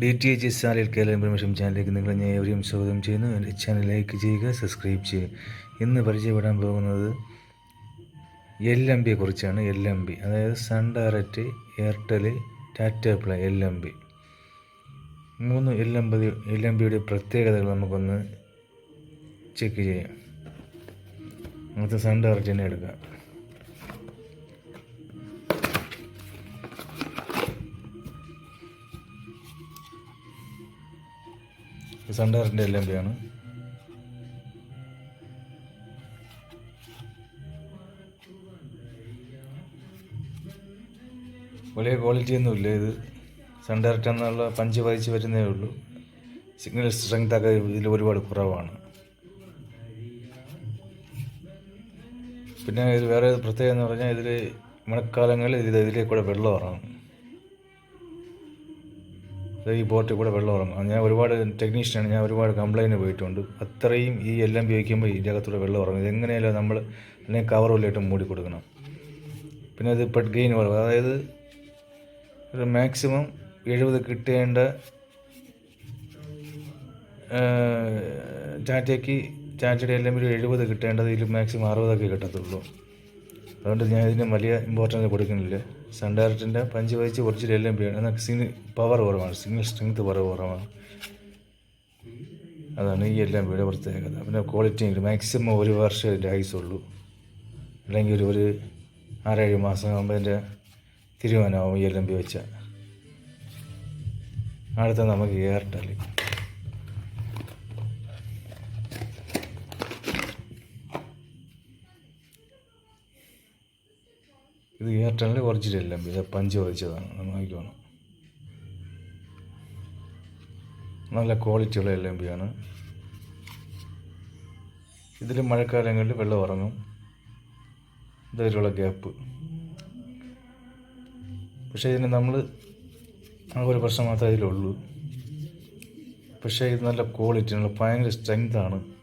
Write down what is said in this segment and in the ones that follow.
D T H S channel Kerala information ചാനലിലേക്ക് നിങ്ങൾ ഞാൻ എവരെയും സ്വാഗതം ചെയ്യുന്നു. എന്റെ ചാനൽ ലൈക്ക് ചെയ്യുക സബ്സ്ക്രൈബ് ചെയ്യുക. ഇന്ന് പരിചയപ്പെടാൻ പോകുന്നത് എൽ എം ബിയെ കുറിച്ചാണ്. എൽ എം ബി അതായത് Sun Direct Airtel Tata Play L M B മൂന്ന് L M B L M ബിയുടെ പ്രത്യേകതകൾ നമുക്കൊന്ന് ചെക്ക് ചെയ്യാം. നമുക്ക് സൺ ഡയറക്റ്റ് തന്നെ എടുക്കാം. സൺ എല്ലാം ആണ് വലിയ ക്വാളിറ്റി ഒന്നുമില്ല ഇത്. സൺ ഡയറക്റ്റ് എന്നുള്ള പഞ്ച് വായിച്ച് വരുന്നേ ഉള്ളൂ. സിഗ്നൽ സ്ട്രെങ്ത് ഒക്കെ ഇതിൽ ഒരുപാട് കുറവാണ്. പിന്നെ ഇത് വേറെ പ്രത്യേകത എന്ന് പറഞ്ഞാൽ ഇതിൽ മഴക്കാലങ്ങളിൽ ഇത് ഇതിലേക്കൂടെ വെള്ളം ഇറങ്ങും. ഈ ബോട്ടിൽ കൂടെ വെള്ളം ഇറങ്ങും ഞാൻ ഒരുപാട് ടെക്നീഷ്യനാണ് ഞാൻ ഒരുപാട് കംപ്ലൈന്റ് പോയിട്ടുണ്ട്. അത്രയും ഈ എല്ലാം ഉപയോഗിക്കുമ്പോൾ ഇതിന്റെ അകത്തൂടെ വെള്ളം ഇറങ്ങും ഇതെങ്ങനെയല്ലോ നമ്മൾ അല്ലെങ്കിൽ കവറിലിട്ട് മൂടി കൊടുക്കണം. പിന്നെ ഇത് പെട്ട് ഗെയിൻ കുറവ് അതായത് ഒരു മാക്സിമം എഴുപത് കിട്ടേണ്ട ചാറ്റയ്ക്ക് ചാറ്റയുടെ എല്ലാം ഒരു എഴുപത് കിട്ടേണ്ടത് ഇതിൽ മാക്സിമം അറുപതൊക്കെ കിട്ടത്തുള്ളൂ. അതുകൊണ്ട് ഞാൻ ഇതിന് വലിയ ഇമ്പോർട്ടൻസ് കൊടുക്കുന്നില്ല. സൺ പഞ്ച് വഹിച്ച് കുറച്ച് എല്ലാം ചെയ്യണം എന്നാൽ സിഗ്നൽ പവർ കുറവാണ്. സിഗ്നൽ സ്ട്രെങ്ത് പവർ കുറവാണ്. അതാണ് ഈ എല്ലാം വീട് പ്രത്യേകത. പിന്നെ ക്വാളിറ്റി മാക്സിമം ഒരു വർഷം ഇതിന്റെ ആയുസുള്ളൂ അല്ലെങ്കിൽ ഒരു ഒരു ആറേഴ് മാസം ആകുമ്പോൾ അതിന്റെ തീരുമാനമാവും ഈ എല്ലാം വെച്ചാൽ അടുത്ത നമുക്ക് എയർടെൽ ഇത് എയർടെലിന്റെ ഒറിജിനൽ എല്ലാം ഇത് പഞ്ച് പതിച്ചതാണ് നമ്മൾ നോക്കിക്കോണം നല്ല ക്വാളിറ്റിയുള്ള എൽ എം ബി ആണ്. ഇതിൽ മഴക്കാലങ്ങളിൽ വെള്ളം ഇറങ്ങും. ഇതുവരെയുള്ള ഗ്യാപ്പ് പക്ഷേ ഇതിന് നമ്മൾ ആ ഒരു പ്രശ്നം മാത്രമേ ഇതിലുള്ളൂ. പക്ഷേ ഇത് നല്ല ക്വാളിറ്റി നല്ല ഭയങ്കര ഇത്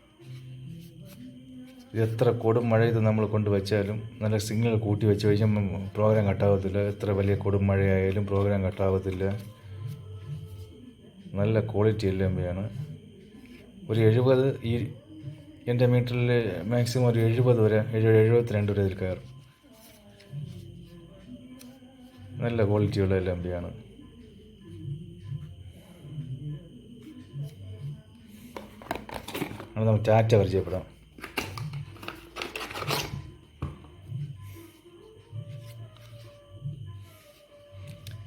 എത്ര കൊടും മഴ ഇത് നമ്മൾ കൊണ്ട് വെച്ചാലും നല്ല സിഗ്നൽ കൂട്ടി വെച്ച് കഴിഞ്ഞാൽ പ്രോഗ്രാം കട്ടാവത്തില്ല. എത്ര വലിയ കൊടും മഴയായാലും പ്രോഗ്രാം കട്ടാവത്തില്ല. നല്ല ക്വാളിറ്റി എല്ലാം ആണ്. ഒരു എഴുപത് ഈ എന്റെ മീറ്ററിൽ മാക്സിമം ഒരു എഴുപത് വരെ എഴുപത് എഴുപത്തിരണ്ട് വരെ ഇതിൽ കയറും. നല്ല ക്വാളിറ്റിയുള്ള എല്ലാം ആണ്. നമ്മൾ ടാറ്റ പരിചയപ്പെടാം.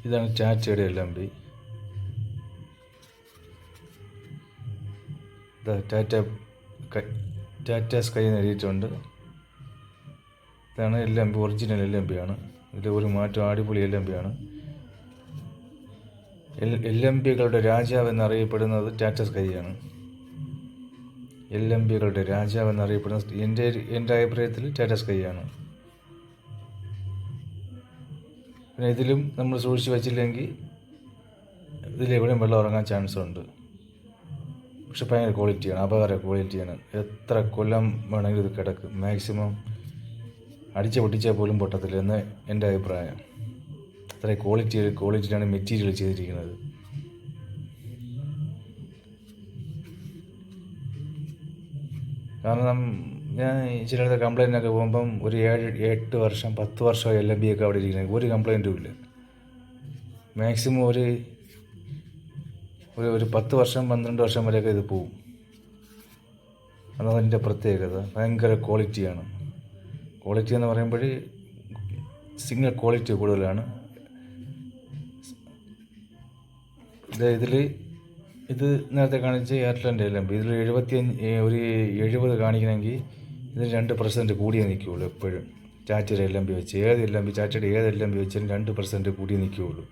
ഇതാണ് ചാച്ചയുടെ എല്ലാം ബി ടാറ്റ ടാറ്റ സ്കൈ എന്ന് എഴുതിയിട്ടുണ്ട്. ഇതാണ് എല്ലാം എം ബി ഒറിജിനൽ എല്ലാം എം ബി ആണ്. ഇതിൽ ഒരു മാറ്റം അടിപൊളി എല്ലാം എം ബി ആണ്. എൽ എൽ എം പികളുടെ രാജാവ് എന്നറിയപ്പെടുന്നത് ടാറ്റ സ്കൈ ആണ്. എൽ എം പികളുടെ രാജാവ് എന്നറിയപ്പെടുന്നത് എന്റെ എന്റെ അഭിപ്രായത്തിൽ ടാറ്റ സ്കൈ പിന്നെ ഇതിലും നമ്മൾ സൂക്ഷിച്ച് വെച്ചില്ലെങ്കിൽ ഇതിലെവിടെയും വെള്ളം ഉറങ്ങാൻ ചാൻസ് ഉണ്ട്. പക്ഷെ ഭയങ്കര ക്വാളിറ്റിയാണ് അപാര ക്വാളിറ്റിയാണ് എത്ര കൊല്ലം വേണമെങ്കിലും ഇത് കിടക്കും. മാക്സിമം അടിച്ച പൊട്ടിച്ചാൽ പോലും പൊട്ടത്തില്ല എന്ന് എന്റെ അഭിപ്രായം. അത്ര ക്വാളിറ്റി ക്വാളിറ്റിയിലാണ് മെറ്റീരിയൽ ചെയ്തിരിക്കുന്നത്. കാരണം ഞാൻ ചിലടത്ത് കംപ്ലയിന്റൊക്കെ പോകുമ്പം ഒരു ഏഴ് എട്ട് വർഷം പത്ത് വർഷം എൽ എം ബി ഒക്കെ അവിടെ ഇരിക്കുന്നത്. ഒരു കംപ്ലയിന്റും ഇല്ല. മാക്സിമം ഒരു ഒരു ഒരു പത്ത് വർഷം പന്ത്രണ്ട് വർഷം വരെയൊക്കെ ഇത് പോവും. അതാണ് അതിന്റെ പ്രത്യേകത. ഭയങ്കര ക്വാളിറ്റിയാണ്. ക്വാളിറ്റി എന്ന് പറയുമ്പോൾ സിഗ്നൽ ക്വാളിറ്റി കൂടുതലാണ്. ഇത് ഇതിൽ ഇത് നേരത്തെ കാണിച്ച എയർടെലിന്റെ എല്ലാം ഇതിൽ എഴുപത്തി അഞ്ച് ഒരു എഴുപത് കാണിക്കണമെങ്കിൽ ഇതിൽ രണ്ട് പെർസെന്റ് കൂടിയേ നിൽക്കുകയുള്ളൂ എപ്പോഴും. ചാറ്റയുടെ എല്ലാം ബി വെച്ച് ഏത് എല്ലാം ബി ചാറ്റയുടെ ഏത് എല്ലാം ബി വെച്ചാലും രണ്ട് പെർസെന്റ് കൂടിയേ നിൽക്കുകയുള്ളൂ.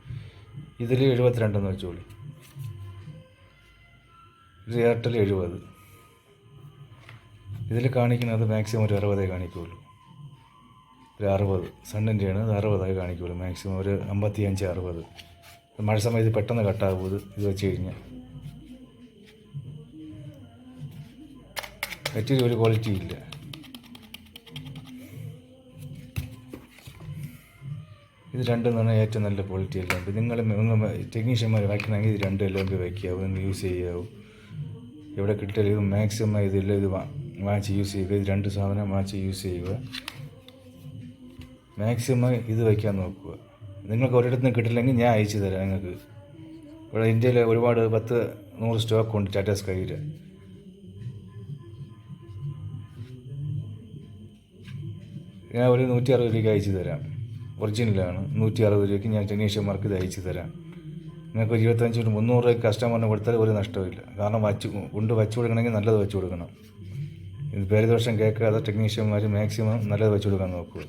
ഇതിൽ എഴുപത്തിരണ്ടെന്ന് വെച്ചോളൂ. ഇത് എയർടെൽ എഴുപത്. ഇതിൽ കാണിക്കുന്നത് മാക്സിമം ഒരു അറുപതേ കാണിക്കുകയുള്ളൂ. ഒരു അറുപത്. സണ്ണിന്റെയാണ് അത് അറുപതായി കാണിക്കുകയുള്ളൂ. മാക്സിമം ഒരു അമ്പത്തി അഞ്ച് അറുപത് മഴ സമയത്ത് പെട്ടെന്ന് കട്ടാകും ഇത്. വെച്ച് കഴിഞ്ഞാൽ മെറ്റീരിയൽ ഒരു ക്വാളിറ്റി ഇല്ല. ഇത് രണ്ടും എന്ന് പറഞ്ഞാൽ ഏറ്റവും നല്ല ക്വാളിറ്റി എല്ലാം നിങ്ങൾ നിങ്ങൾ ടെക്നീഷ്യന്മാർ വയ്ക്കണമെങ്കിൽ ഇത് രണ്ടും എല്ലാം വയ്ക്കാവും നിങ്ങൾ യൂസ് ചെയ്യാവും. എവിടെ കിട്ടിയാലും ഇത് മാക്സിമം ഇതെല്ലാം ഇത് വാങ്ങിച്ച് യൂസ് ചെയ്യുക. ഇത് രണ്ട് സാധനം വാങ്ങിച്ച് യൂസ് ചെയ്യുക. മാക്സിമം ഇത് വയ്ക്കാൻ നോക്കുക. നിങ്ങൾക്ക് ഒരിടത്ത് നിന്ന് കിട്ടില്ലെങ്കിൽ ഞാൻ അയച്ചു തരാം നിങ്ങൾക്ക്. ഇവിടെ ഇന്ത്യയിൽ ഒരുപാട് പത്ത് നൂറ് സ്റ്റോക്ക് ഉണ്ട് ടാറ്റ സ്കൈയിൽ ഞാൻ ഒരു നൂറ്റി അറുപത് രൂപയ്ക്ക് അയച്ചു തരാം. ഒറിജിനലാണ്. നൂറ്റി അറുപത് രൂപയ്ക്ക് ഞാൻ ടെക്നീഷ്യന്മാർക്ക് ഇത് അയച്ചു തരാം. നിങ്ങൾക്ക് ഒരു ഇരുപത്തഞ്ച് മിനിറ്റ് മുന്നൂറ് രൂപയ്ക്ക് കസ്റ്റമറിന് കൊടുത്താൽ ഒരു നഷ്ടമില്ല കാരണം വച്ച് കൊണ്ട് വച്ച് കൊടുക്കണമെങ്കിൽ നല്ലത് വെച്ച് കൊടുക്കണം. ഇത് പേരുദോഷം കേൾക്കാതെ ടെക്നീഷ്യന്മാർ മാക്സിമം നല്ലത് വെച്ച് കൊടുക്കാൻ നോക്കുക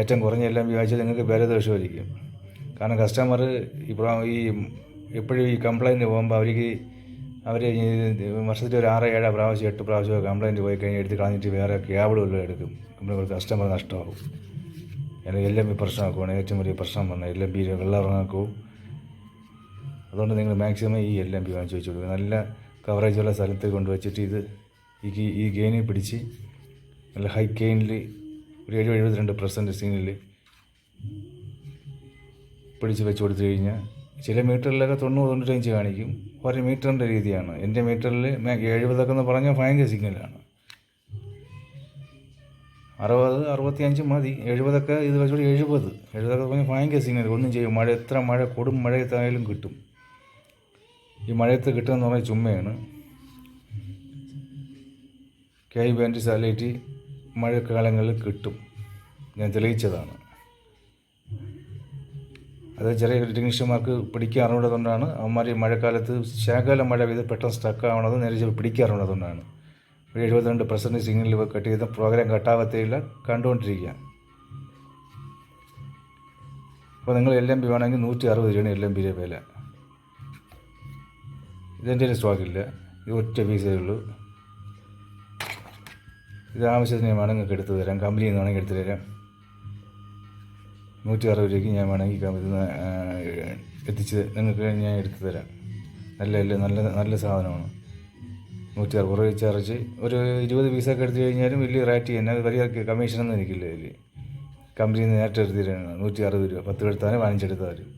ഏറ്റവും കുറഞ്ഞ എല്ലാം വിചാരിച്ചാൽ നിങ്ങൾക്ക് പേരുദോഷമായിരിക്കും. കാരണം കസ്റ്റമർ ഇപ്പോൾ ഈ എപ്പോഴും ഈ കംപ്ലയിന്റ് പോകുമ്പോൾ അവർക്ക് അവർ വർഷത്തിൽ ഒരു ആറ് ഏഴ് പ്രാവശ്യം എട്ട് പ്രാവശ്യം കംപ്ലയിന്റ് പോയി കഴിഞ്ഞാൽ എടുത്ത് കളഞ്ഞിട്ട് വേറെ വല്ലതും എടുക്കും. കസ്റ്റമർ നഷ്ടമാകും. അല്ലെങ്കിൽ എല്ലാം ഈ പ്രശ്നമാക്കുവാണ്. ഏറ്റവും വലിയ പ്രശ്നം വന്നത് എല്ലാം ബി വെള്ളം ഇറങ്ങാക്കും അതുകൊണ്ട് നിങ്ങൾ മാക്സിമം ഈ എല്ലാം ബി വാങ്ങിച്ച് വെച്ചു കൊടുക്കുക. നല്ല കവറേജുള്ള സ്ഥലത്ത് കൊണ്ടുവച്ചിട്ട് ഇത് ഈ ഈ ഗെയിനിൽ പിടിച്ച് നല്ല ഹൈ ഗെയിനിൽ ഒരു എഴുപത് എഴുപത്തിരണ്ട് പെർസെന്റ് സീനിൽ പിടിച്ച് വെച്ച് കൊടുത്തു കഴിഞ്ഞാൽ ചില മീറ്ററിലൊക്കെ തൊണ്ണൂറ് തൊണ്ണൂറ്റഞ്ച് കാണിക്കും. ഒരു മീറ്ററിന്റെ രീതിയാണ്. എന്റെ മീറ്ററിൽ എഴുപതൊക്കെ എന്ന് പറഞ്ഞാൽ ഭയങ്കര സിഗ്നലാണ് അറുപത് അറുപത്തിയഞ്ച് മതി. എഴുപതൊക്കെ ഇത് വെച്ചോട് എഴുപത്. എഴുപതൊക്കെ പറഞ്ഞാൽ ഭയങ്കര സിഗ്നൽ ഒന്നും ചെയ്യും. മഴ എത്ര മഴ കൊടും മഴയത്തായാലും കിട്ടും. ഈ മഴയത്ത് കിട്ടുമെന്ന് പറഞ്ഞാൽ ചുമ്മയാണ്. കെ ഐ ബാൻഡ് സാറ്റലൈറ്റ് മഴക്കാലങ്ങളിൽ കിട്ടും. ഞാൻ തെളിയിച്ചതാണ്. അത് ചെറിയ ടെക്നീഷ്യന്മാർക്ക് പിടിക്കാറുള്ളതുകൊണ്ടാണ്. അവന്മാർ ഈ മഴക്കാലത്ത് ശേഖല മഴ പെയ്ത് പെട്ടെന്ന് സ്റ്റക്ക് ആവണത് നേരെ ഒരു എഴുപത്തിരണ്ട് പെർസെന്റ് സിഗ്നൽ കട്ട് ചെയ്ത പ്രോഗ്രാം കട്ടാവത്തേയില്ല കണ്ടുകൊണ്ടിരിക്കുക അപ്പോൾ നിങ്ങൾ എൽ എം ബി വേണമെങ്കിൽ നൂറ്റി അറുപത് രൂപയാണ് എൽ എം ബിയുടെ വില. ഇതെന്റെ സ്റ്റോക്കില്ല ഇത് ഒറ്റ പീസേ ഉള്ളൂ. ഇത് ആവശ്യത്തിന് വേണമെങ്കിൽ നിങ്ങൾക്ക് എടുത്തു തരാം. കമ്പനിയിൽ നിന്ന് വേണമെങ്കിൽ എടുത്തു തരാം. നൂറ്റി അറുപത് രൂപയ്ക്ക് ഞാൻ വേണമെങ്കിൽ കമ്പനി എത്തിച്ച് നിങ്ങൾക്ക് ഞാൻ എടുത്തു തരാം. നല്ല നല്ല നല്ല സാധനമാണ്. നൂറ്റി അറുപത് രൂപ ചാർജ് ഒരു ഇരുപത് പീസൊക്കെ എടുത്തു കഴിഞ്ഞാലും വലിയ റേറ്റ് തന്നെ. വലിയ കമ്മീഷനൊന്നും എനിക്കില്ല ഇതിൽ കമ്പനിയിൽ നിന്ന് നേരിട്ട് എടുത്തിട്ടാണ് നൂറ്റി അറുപത് രൂപ. പത്ത് എടുത്താലും പതിനഞ്ചെടുത്താലും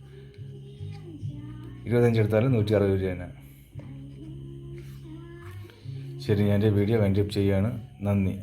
ഇരുപത്തഞ്ച് എടുത്താലും നൂറ്റി അറുപത് രൂപ തന്നെ. ശരി ഞാൻ എന്റെ വീഡിയോ വൈൻഡപ്പ് ചെയ്യുകയാണ് നന്ദി.